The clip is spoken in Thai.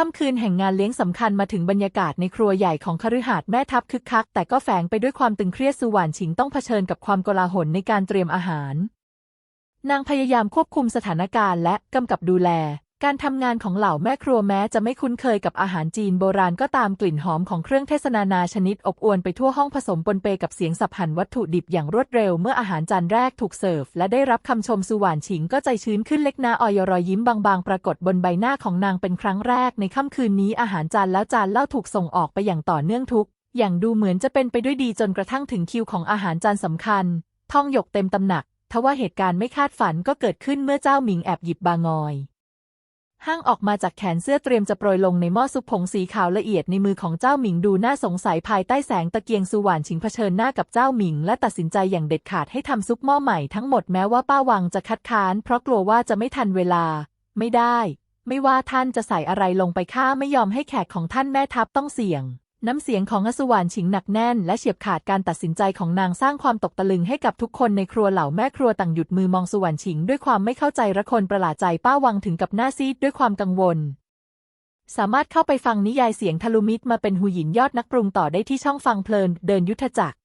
ค่ำคืนแห่งงานเลี้ยงสำคัญมาถึงบรรยากาศในครัวใหญ่ของคฤหาสน์แม่ทัพคึกคัก แต่ก็แฝงไปด้วยความตึงเครียดสุหวานชิงต้องเผชิญกับความโกลาหลในการเตรียมอาหาร นางพยายามควบคุมสถานการณ์และกำกับดูแล การทำงานของเหล่าแม่ครัวแม้จะไม่คุ้นเคยกับอาหารจีนโบราณก็ตามกลิ่นหอมของเครื่องเทศนานาชนิดอบอวลไปทั่วห้องผสมปนเปกับเสียงสับหั่นวัตถุดิบอย่างรวดเร็วเมื่ออาหารจานแรกถูกเสิร์ฟ และได้รับคำชมสุหวานฉิงก็ใจชื้นขึ้นเล็กน้ออยรอยยิ้มบางๆ ปรากฏบนใบหน้าของนางเป็นครั้งแรกในค่ำคืนนี้อาหารจานแล้วจานเล่าถูกส่งออกไปอย่างต่อเนื่องทุก อย่างดูเหมือนจะเป็นไปด้วยดีจนกระทั่งถึงคิวของอาหารจานสำคัญท่องหยกเต็มตำหนักทว่าเหตุการณ์ไม่คาดฝันก็เกิดขึ้นเมื่อเจ้าหมิงแอบหยิบบางอย ห้างออกมาจากแขนเสื้อเตรียมจะโปรยลงในหม้อซุปผงสีขาวละเอียดในมือของเจ้าหมิงดูน่าสงสัยภายใต้แสงตะเกียงสุหวานชิงเผชิญหน้ากับเจ้าหมิง และตัดสินใจอย่างเด็ดขาดให้ทำซุปหม้อใหม่ทั้งหมดแม้ว่าป้าวังจะคัดค้าน เพราะกลัวว่าจะไม่ทันเวลา ไม่ได้ ไม่ว่าท่านจะใส่อะไรลงไปข้าไม่ยอมให้แขกของท่านแม่ทัพต้องเสี่ยง น้ำเสียงของอสุวรรณฉิงหนักแน่น และเฉียบขาดการตัดสินใจของนางสร้างความตกตะลึงให้กับทุกคนในครัวเหล่าแม่ครัวต่างหยุดมือมองสุวรรณฉิงด้วยความไม่เข้าใจระคนประหลาดใจป้าวังถึงกับหน้าซีดด้วยความกังวล สามารถเข้าไปฟังนิยายเสียงทะลุมิตรมาเป็นหูหยินยอดนักปรุงต่อได้ที่ช่องฟังเพลินเดินยุทธจักร